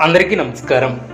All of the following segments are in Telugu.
అందరికీ నమస్కారం.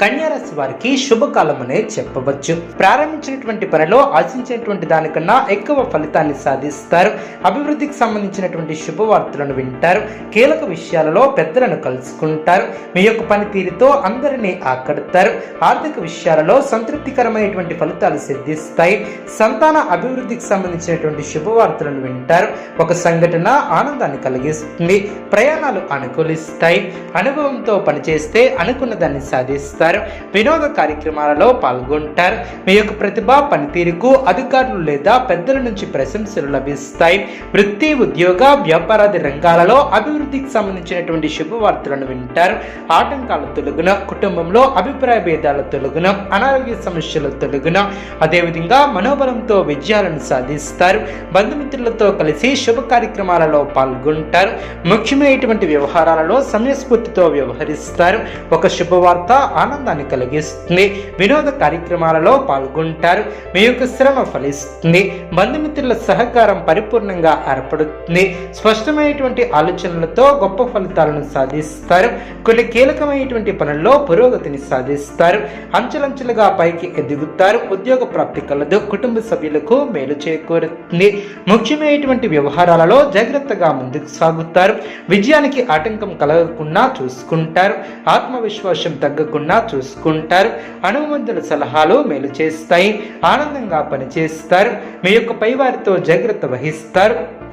కన్యారాశి వారికి శుభకాలం అనే చెప్పవచ్చు. ప్రారంభించినటువంటి పనిలో ఆశించినటువంటి దానికన్నా ఎక్కువ ఫలితాన్ని సాధిస్తారు. అభివృద్ధికి సంబంధించినటువంటి శుభవార్తలను వింటారు. కీలక విషయాలలో పెద్దలను కలుసుకుంటారు. మీ యొక్క పనితీరుతో అందరినీ ఆకడతారు. ఆర్థిక విషయాలలో సంతృప్తికరమైనటువంటి ఫలితాలు సిద్ధిస్తాయి. సంతాన అభివృద్ధికి సంబంధించినటువంటి శుభవార్తలను వింటారు. ఒక సంఘటన ఆనందాన్ని కలిగిస్తుంది. ప్రయాణాలు అనుకూలిస్తాయి. అనుభవంతో పనిచేస్తే అనుకున్న దాన్ని సాధిస్తారు. వినోద కార్యక్రమాలలో పాల్గొంటారు. మీ యొక్క ప్రతిభ పనితీరుకు అధికారులు లేదా పెద్దల నుంచి ప్రశంసలు లభిస్తాయి. వృత్తి ఉద్యోగ వ్యాపారాది రంగాలలో అభివృద్ధికి సంబంధించినటువంటి శుభవార్తలను వింటారు. ఆటంకాల తొలగున కుటుంబంలో అభిప్రాయ భేదాల తొలగున అనారోగ్య సమస్యల తొలగున అదేవిధంగా మనోబలంతో విజయాలను సాధిస్తారు. బంధుమిత్రులతో కలిసి శుభ కార్యక్రమాలలో పాల్గొంటారు. ముఖ్యమైనటువంటి వ్యవహారాలలో సమయస్ఫూర్తితో వ్యవహరిస్తారు. ఒక శుభవార్త ఆనందాన్ని కలిగిస్తుంది. వినోద కార్యక్రమాలలో పాల్గొంటారు. మీ యొక్క శ్రమ ఫలిస్తుంది. బంధుమిత్రుల సహకారం పరిపూర్ణంగా ఏర్పడుతుంది. స్పష్టమైనటువంటి ఆలోచనలతో గొప్ప ఫలితాలను సాధిస్తారు. కొన్ని కీలకమైనటువంటి పనుల్లో పురోగతిని సాధిస్తారు. అంచెలంచెలుగా పైకి ఎదుగుతారు. ఉద్యోగ ప్రాప్తి కలదు. కుటుంబ సభ్యులకు మేలు చేకూరుతుంది. ముఖ్యమైనటువంటి వ్యవహారాలలో జాగ్రత్తగా ముందుకు సాగుతారు. విజయానికి ఆటంకం కలగకుండా చూసుకుంటారు. ఆత్మవిశ్వాసం తగ్గకుండా చూసుకుంటారు. హనుమంతుల సలహాలు మేలు చేస్తాయి. ఆనందంగా పనిచేస్తారు. మీ యొక్క పైవారితో జాగ్రత్త వహిస్తారు.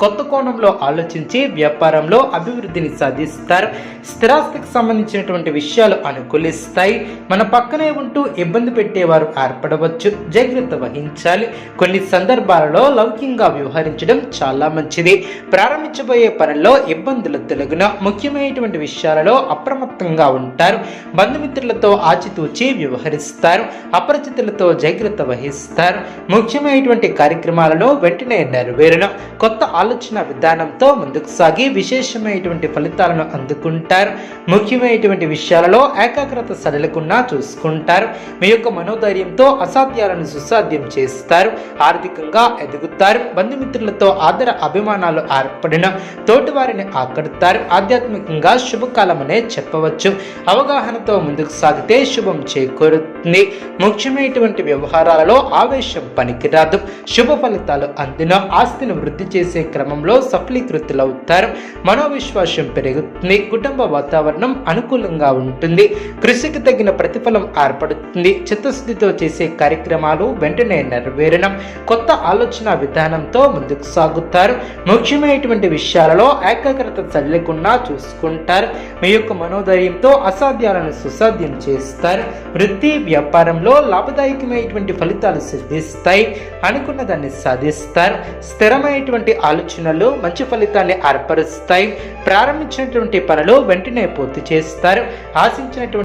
కొత్త కోణంలో ఆలోచించి వ్యాపారంలో అభివృద్ధిని సాధిస్తారు. స్థిరాస్తికి సంబంధించినటువంటి విషయాలు అనుకూలిస్తాయి. మన పక్కనే ఉంటూ ఇబ్బంది పెట్టేవారు ఏర్పడవచ్చు. జాగ్రత్త వహించాలి. కొన్ని సందర్భాలలో లౌకికంగా వ్యవహరించడం చాలా మంచిది. ప్రారంభించబోయే పనుల్లో ఇబ్బందులు తొలగిన ముఖ్యమైనటువంటి విషయాలలో అప్రమత్తంగా ఉంటారు. బంధుమిత్రులతో ఆచితూచి వ్యవహరిస్తారు. అపరిచితులతో జాగ్రత్త వహిస్తారు. ముఖ్యమైనటువంటి కార్యక్రమాలలో వెంటనే నెరవేరున కొత్త ఆలోచన విధానంతో ముందుకు సాగి విశేషమైనటువంటి ఫలితాలను అందుకుంటారు. ముఖ్యమైనటువంటి విషయాలలో ఏకాగ్రత సడలకుండా చూసుకుంటారు. మీ యొక్క మనోధైర్యంతో అసాధ్యాలను సుసాధ్యం చేస్తారు. ఆర్థికంగా ఎదుగుతారు. బంధుమిత్రులతో ఆదర అభిమానాలు ఏర్పడిన తోటివారిని ఆకడతారు ఆధ్యాత్మికంగా శుభకాలమనే చెప్పవచ్చు. అవగాహనతో ముందుకు సాగితే శుభం చేకూరుతుంది. ముఖ్యమైనటువంటి వ్యవహారాలలో ఆవేశం పనికిరాదు. శుభ ఫలితాలు అందిన ఆస్తిని వృద్ధి చేసే క్రమంలో సఫలీకృతులవుతారు మనోవిశ్వాసం పెరుగుతుంది కుటుంబ వాతావరణం అనుకూలంగా ఉంటుంది కృషికి తగిన ప్రతిఫలం ఏర్పడుతుంది. చిత్తశుద్ధితో చేసే కార్యక్రమాలు వెంటనే నెరవేరడం కొత్త ఆలోచన విధానంతో ముందుకు సాగుతారు. ముఖ్యమైనటువంటి విషయాలలో ఏకాగ్రత చల్లకుండా చూసుకుంటారు. మీ యొక్క మనోధైర్యంతో అసాధ్యాలను సుసాధ్యం చేస్తారు. వృత్తి వ్యాపారంలో లాభదాయకమైనటువంటి ఫలితాలు సిద్ధిస్తాయి అనుకున్న దాన్ని సాధిస్తారు. స్థిరమైనటువంటి ఆలోచనలు మంచి ఫలితాన్ని ఏర్పరుస్తాయి. ప్రారంభించినటువంటి పనులు వెంటనే పూర్తి చేస్తారు. ఆశించినటువంటి